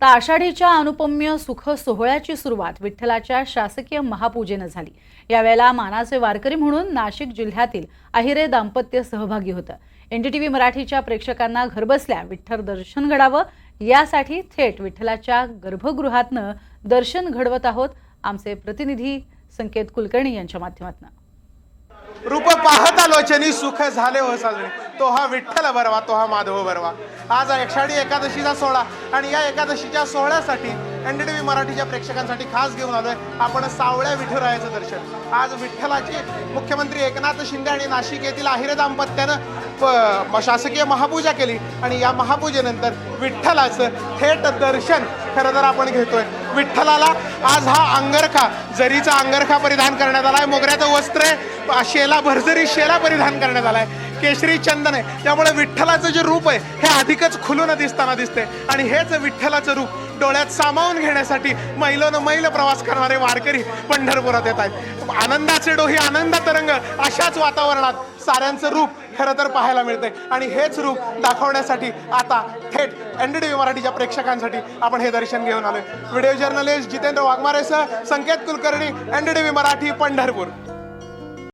तर आषाढीच्या अनुपम्य सुख सोहळ्याची सुरुवात विठ्ठलाच्या शासकीय महापूजेनं झाली. यावेळेला मानाचे वारकरी म्हणून नाशिक जिल्ह्यातील अहिरे दाम्पत्य सहभागी होतं. एनडीटीव्ही मराठीच्या प्रेक्षकांना घरबसल्या विठ्ठल दर्शन घडावं यासाठी थेट विठ्ठलाच्या गर्भगृहातनं दर्शन घडवत आहोत आमचे प्रतिनिधी संकेत कुलकर्णी यांच्या माध्यमातून. रूप पाहत आलो सुख झाले हो साजरे. तो हा विठ्ठल बरवा तो हा माधव बरवा आज आषाढी एकादशीचा सोहळा आणि या एकादशीच्या सोहळ्यासाठी एनडीटीव्ही मराठीच्या प्रेक्षकांसाठी खास घेऊन आलोय. आपण सावळ्या विठुरायाचं दर्शन. आज विठ्ठलाची मुख्यमंत्री एकनाथ शिंदे आणि नाशिक येथील आहिरे दाम्पत्यानं प- शासकीय महापूजा केली आणि या महापूजेनंतर विठ्ठलाचं थेट दर्शन खरं तर आपण घेतोय. विठ्ठलाला आज हा अंगरखा जरीचा अंगरखा परिधान करण्यात आला आहे मोगऱ्याचं वस्त्र आहे. शेला भरजरी शेला परिधान करण्यात आला आहे केशरी चंदन आहे. त्यामुळे विठ्ठलाचं जे रूप आहे हे अधिकच खुलून दिसताना दिसते आणि हेच विठ्ठलाचं रूप डोळ्यात सामावून घेण्यासाठी मैलोन मैल प्रवास करणारे वारकरी पंढरपुरात येत आहेत. आनंदाचे डोही आनंद तरंग अशाच वातावरणात साऱ्यांचं रूप खरं तर पाहायला मिळते आणि हेच रूप दाखवण्यासाठी आता थेट एनडीटीव्ही मराठीच्या प्रेक्षकांसाठी आपण हे दर्शन घेऊन आलोय. व्हिडिओ जर्नलिस्ट जितेंद्र वाघमारे सह संकेत कुलकर्णी एनडीटीव्ही मराठी पंढरपूर.